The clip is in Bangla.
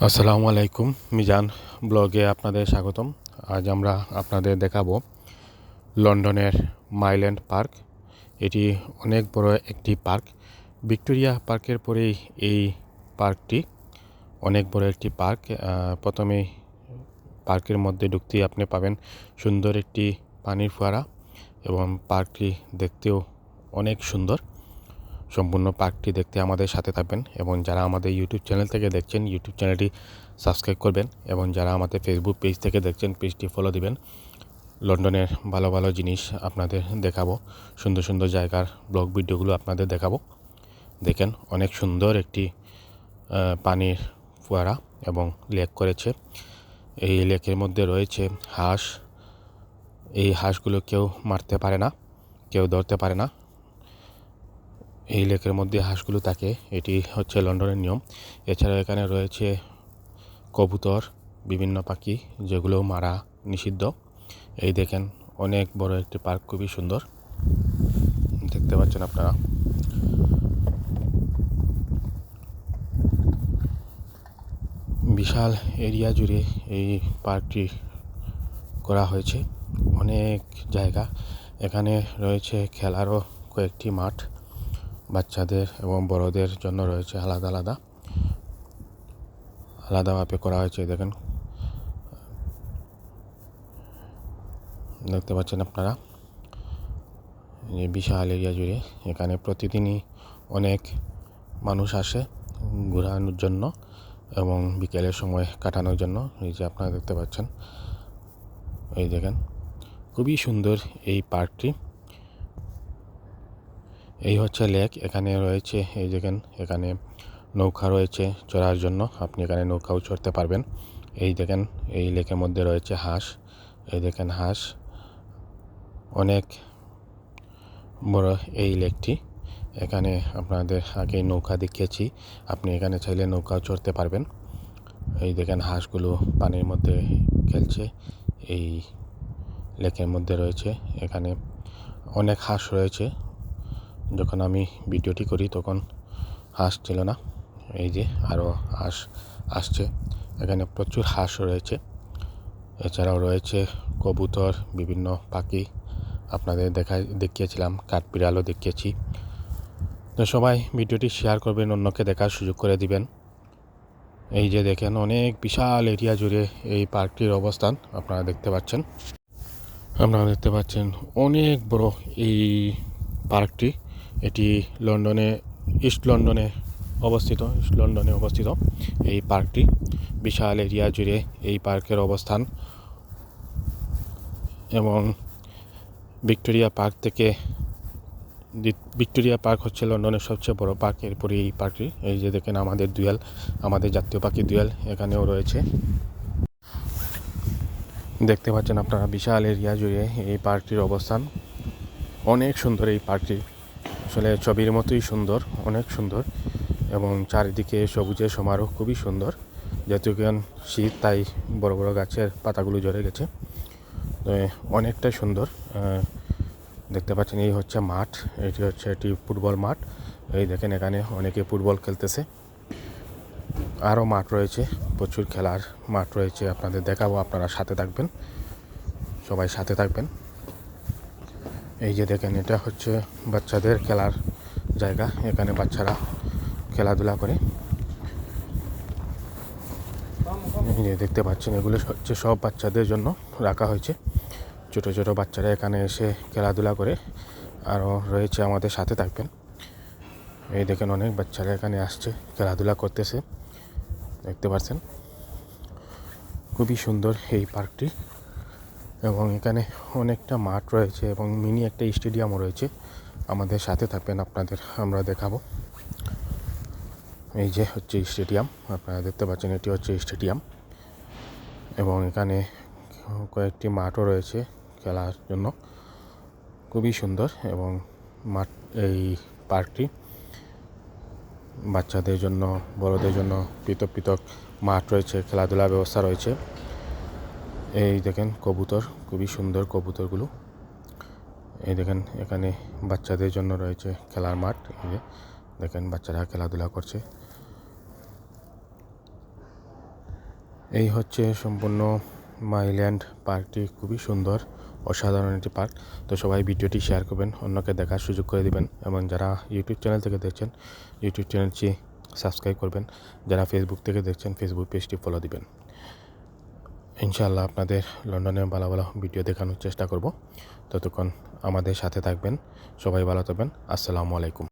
আসসালামু আলাইকুম মিজান ব্লগে আপনাদের স্বাগতম। আজ আমরা আপনাদের দেখাবো লন্ডনের মাইল্যান্ড পার্ক। এটি অনেক বড় একটি পার্ক। ভিক্টোরিয়া পার্কের পরেই এই পার্কটি অনেক বড় একটি পার্ক। আহ, প্রথমেই পার্কের মধ্যে ঢুকতেই আপনি পাবেন সুন্দর একটি পানির ফোয়ারা এবং পার্কটি দেখতেও অনেক সুন্দর। সম্পূর্ণ পার্কটি দেখতে আমাদের সাথে থাকবেন এবং যারা আমাদের ইউটিউব চ্যানেল থেকে দেখছেন ইউটিউব চ্যানেলটি সাবস্ক্রাইব করবেন এবং যারা আমাদের ফেসবুক পেজ থেকে দেখছেন পেজটি ফলো দিবেন। লন্ডনের ভালো ভালো জিনিস আপনাদের দেখাবো, সুন্দর সুন্দর জায়গার ব্লগ ভিডিওগুলো আপনাদের দেখাবো। দেখেন অনেক সুন্দর একটি পানির ফোয়ারা এবং লেক করেছে। এই লেকের মধ্যে রয়েছে হাঁস। এই হাঁসগুলো কেউ মারতে পারে না, কেউ ধরতে পারে না। এই লেকের মধ্যে হাঁসগুলো থাকে, এটি হচ্ছে লন্ডনের নিয়ম। এছাড়া এখানে রয়েছে কবুতর, বিভিন্ন পাখি, যেগুলো মারা নিষিদ্ধ। এই দেখেন, অনেক বড় একটি পার্ক, খুবই সুন্দর। দেখতে পাচ্ছেন আপনারা। বিশাল এরিয়া জুড়ে এই পার্কটি করা হয়েছে। অনেক জায়গা। এখানে রয়েছে খেলারও কয়েকটি মাঠ। বাচ্চাদের এবং বড়দের জন্য রয়েছে আলাদা আলাদা। আলাদাভাবে করা হয়েছে, দেখেন। দেখতে পাচ্ছেন আপনারা? এই বিশাল এরিয়া জুড়ে এখানে প্রতিদিনই অনেক মানুষ আসে ঘোরানোর জন্য এবং বিকেলের সময় কাটানোর জন্য। এই যে আপনারা দেখতে পাচ্ছেন, এই দেখেন, খুবই সুন্দর এই পার্কটি। এই হচ্ছে লেক, এখানে রয়েছে, এই দেখেন, এখানে নৌকা রয়েছে চড়ার জন্য। আপনি এখানে নৌকাও চড়তে পারবেন। এই দেখেন, এই লেকের মধ্যে রয়েছে হাঁস। এই দেখেন হাঁস। অনেক বড় এই লেকটি। এখানে আপনাদের আগে নৌকা দেখিয়েছি। আপনি এখানে চাইলে নৌকাও চড়তে পারবেন। এই দেখেন হাঁসগুলো পানির মধ্যে খেলছে। এই লেকের মধ্যে রয়েছে। এখানে অনেক হাঁস রয়েছে। যখন আমি ভিডিওটি করি তখন হাঁস ছিল না। এই যে আরও হাঁস আসছে। এখানে প্রচুর হাঁস রয়েছে। এছাড়াও রয়েছে কবুতর, বিভিন্ন পাখি। আপনাদের দেখা দেখিয়েছিলাম, কাঠবিড়ালও দেখিয়েছি। তো সবাই ভিডিওটি শেয়ার করবেন, অন্যকে দেখার সুযোগ করে দিবেন। এই যে দেখেন, অনেক বিশাল এরিয়া জুড়ে এই পার্কটির অবস্থান আপনারা দেখতে পাচ্ছেন। আপনারা দেখতে পাচ্ছেন, অনেক বড় এই পার্কটি। এটি লন্ডনে, ইস্ট লন্ডনে অবস্থিত, ইস্ট লন্ডনে অবস্থিত। এই পার্কটি বিশাল এরিয়া জুড়ে এই পার্কের অবস্থান। এবং ভিক্টোরিয়া পার্ক থেকে ভিক্টোরিয়া পার্ক হচ্ছে লন্ডনের সবচেয়ে বড় পার্ক। এরপরে এই পার্কটি, এই যে দেখেন আমাদের দুয়াল, আমাদের জাতীয় পাখি দুয়াল এখানেও রয়েছে। দেখতে পাচ্ছেন আপনারা বিশাল এরিয়া জুড়ে এই পার্কটির অবস্থান। অনেক সুন্দর এই পার্কটি। আসলে ছবির মতোই সুন্দর, অনেক সুন্দর এবং চারিদিকে সবুজের সমারোহ খুবই সুন্দর। যেহেতু এখন শীত, তাই বড় বড় গাছের পাতাগুলো ঝরে গেছে। তো অনেকটাই সুন্দর। দেখতে পাচ্ছেন, এই হচ্ছে মাঠ, এটি হচ্ছে একটি ফুটবল মাঠ। এই দেখেন, এখানে অনেকে ফুটবল খেলতেছে। আরও মাঠ রয়েছে, প্রচুর খেলার মাঠ রয়েছে, আপনাদের দেখাবো, আপনারা সাথে থাকবেন। সবাই সাথে থাকবেন। এই যে দেখেন, এটা হচ্ছে বাচ্চাদের খেলার জায়গা। এখানে বাচ্চারা খেলাধুলা করে। এই যে দেখতে পাচ্ছেন, এগুলো হচ্ছে সব বাচ্চাদের জন্য রাখা হয়েছে। ছোট ছোট বাচ্চারা এখানে এসে খেলাধুলা করে আরও রয়েছে আমাদের সাথে থাকবেন। এই দেখেন, অনেক বাচ্চারা এখানে আসছে, খেলাধুলা করতেছে। দেখতে পাচ্ছেন? খুবই সুন্দর এই পার্কটি। এবং এখানে অনেকটা মাঠ রয়েছে এবং মিনি একটা স্টেডিয়ামও রয়েছে। আমাদের সাথে থাকবেন আপনাদের, আমরা দেখাবো। এই যে হচ্ছে স্টেডিয়াম, আপনারা দেখতে পাচ্ছেন এটি হচ্ছে স্টেডিয়াম। এবং এখানে কয়েকটি মাঠও রয়েছে খেলার জন্য। খুবই সুন্দর এবং মাঠ, এই পার্কটি বাচ্চাদের জন্য, বড়দের জন্য পৃথক পৃথক মাঠ রয়েছে, খেলাধুলার ব্যবস্থা রয়েছে। এই দেখেন কবুতর, খুবই সুন্দর কবুতরগুলো। এই দেখেন, এখানে বাচ্চাদের জন্য রয়েছে খেলার মাঠ। এই যে দেখেন, বাচ্চারা খেলাধুলা করছে। এই হচ্ছে সম্পূর্ণ মাইল্যান্ড পার্কটি, খুবই সুন্দর, অসাধারণ একটি পার্ক। তো সবাই ভিডিওটি শেয়ার করবেন, অন্যকে দেখার সুযোগ করে দিবেন, এবং যারা ইউটিউব চ্যানেল থেকে দেখছেন, ইউটিউব চ্যানেলটি সাবস্ক্রাইব করবেন। যারা ফেসবুক থেকে দেখছেন ফেসবুক পেজটি ফলো দিবেন। ইনশাআল্লাহ আপনাদের লন্ডনে ভালো ভালো ভিডিও দেখানোর চেষ্টা করব। ততক্ষণ আমাদের সাথে থাকবেন, সবাই ভালো থাকবেন। আসসালামু আলাইকুম।